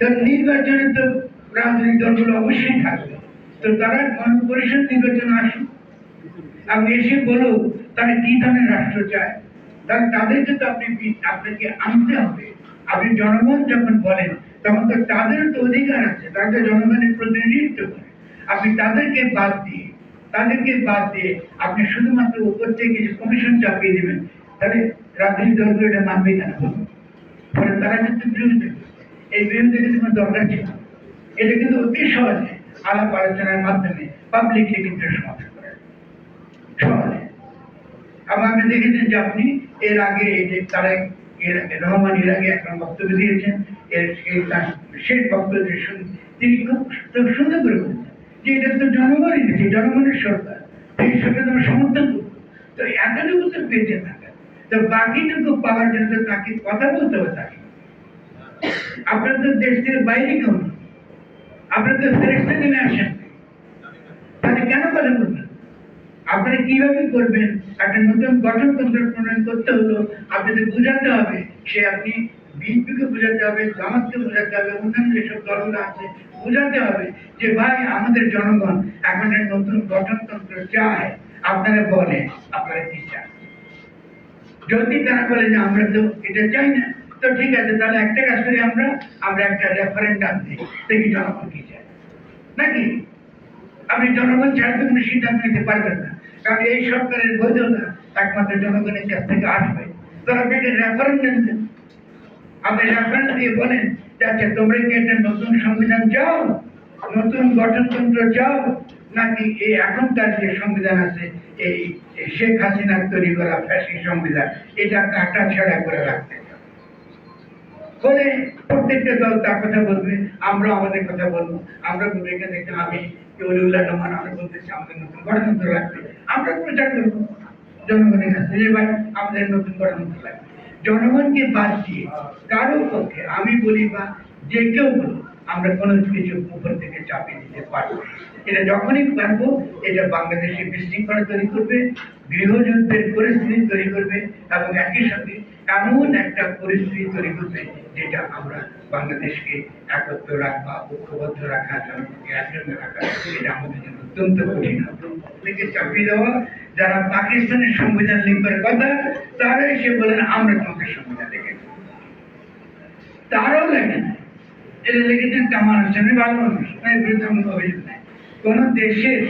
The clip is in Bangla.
নির্বাচনে তো রাজনৈতিক দলগুলো অবশ্যই থাকবে। তো তারা গণপরিষদ নির্বাচন আসুন আপনি এসে বলুন তারা কি ধরনের রাষ্ট্র চায়? তাহলে তাদেরকে তো আপনি আপনাকে আনতে হবে। আপনি জনগণ যখন বলেন, তখন তো তাদের তো অধিকার আছে, তারা জনগণের প্রতিনিধিত্ব করে। আপনি তাদেরকে বাদ দিয়ে, তাদেরকে বাদ দিয়ে আপনি শুধুমাত্র উপর থেকে কমিশন চাপিয়ে দেবেন, তাহলে রাজনৈতিক দলগুলো এটা মানবে কেন? ফলে তারা কিন্তু করবে। এই বিরোধিতা কিন্তু কোনো দরকার ছিল। এটা কিন্তু অতি সহজে আলাপ আলোচনার মাধ্যমে পাবলিকলি কিন্তু সমাধান করা। সহজে আবার আপনি দেখেছেন যে আপনি এর আগে এই যে তারেক, এর রহমান এর আগে একটা বক্তব্য দিয়েছেন। এর তার শেষ বক্তব্য শুনে, তিনি খুব সুন্দর করে বলেছেন যে এটা তো জনগণই দিচ্ছে জনগণের সরকার। এই সরকার আমরা সমর্থন তো এতটুকু তো বেঁচে থাকা তো বাকিটুকু পাওয়ার জন্য তাকে কথা বলতে হবে তাকে। আপনার তো দেশ থেকে বাইরে কেউ তো দেশ থেকে আসেন। তাহলে কেন কথা বলবেন আপনারা কীভাবে করবেন? একটা নতুন গঠনতন্ত্র প্রণয়ন করতে হলো, আপনাদের বোঝাতে হবে। সে আপনি বিএনপিকে বোঝাতে হবে, জামাতকে বোঝাতে হবে, অন্যান্য যেসব দলগুলো আছে, বোঝাতে হবে যে, ভাই, আমাদের জনগণ এখন নতুন গঠনতন্ত্র চায়। আপনারা বলে আপনারা কি চান? যদি তারা বলে যে, আমরা তো এটা চাই না তো ঠিক আছে, তাহলে একটা কাজ করি আমরা আমরা একটা রেফারেন্ডাম দিই, দেখি জনগণ কি চায়। নাকি? আপনি জনগণ ছাড়া তো কোনো সিদ্ধান্ত নিতে পারবেন না। কারণ এই সরকারের বৈধতা একমাত্র জনগণের কাছ থেকে আসবে। আপনি একটা রেফারেন্ডাম দেন। আপনি রেফারেন্স দিয়ে বলেন আচ্ছা তোমরা কি একটা নতুন সংবিধান চাও? নতুন গঠনতন্ত্র চাও? নাকি এই এখনকার যে সংবিধান আছে, এই শেখ হাসিনার তৈরি করা ফ্যাসি সংবিধান, এটা কাটা ছেড়া করে রাখতে বলে, প্রত্যেকটা দল তার কথা বলবে, আমরা আমাদের কথা বলব। আমরা বলব, এখানে দেখতে আমি কেউলুল্লাহ রহমান আমরা বলতেছি আমাদের নতুন গণতন্ত্র লাগবে। আমরা প্রচার করব জনগণের কাছে যে ভাই, আমাদের নতুন গণতন্ত্র লাগবে। জনগণকে বাদ দিয়ে কারও পক্ষে আমি বলি বা যে কেউ বলুক আমরা কোনো কিছু উপর থেকে চাপিয়ে দিতে পারব এটা যখনই পারব, এটা বাংলাদেশে বিশৃঙ্খলা তৈরি করবে, গৃহযুদ্ধের পরিস্থিতি তৈরি করবে এবং একই সাথে এমন একটা পরিস্থিতি তৈরি করবে যেটা আমরা বাংলাদেশকে একত্র রাখা ঐক্যবদ্ধ রাখা জনগণকে একজনে রাখা এটা আমাদের জন্য অত্যন্ত কঠিন। হবে থেকে চাপিয়ে দেওয়া, যারা পাকিস্তানের সংবিধান লিখবার কথা তারা এসে বলেন, আমরা তোমাকে সংবিধান লিখে তারাও লেখেন। এটা লিখেছেন কামাল হোসেন ভালো মানুষ বিরুদ্ধে অভিযোগ নাই। কোন দেশের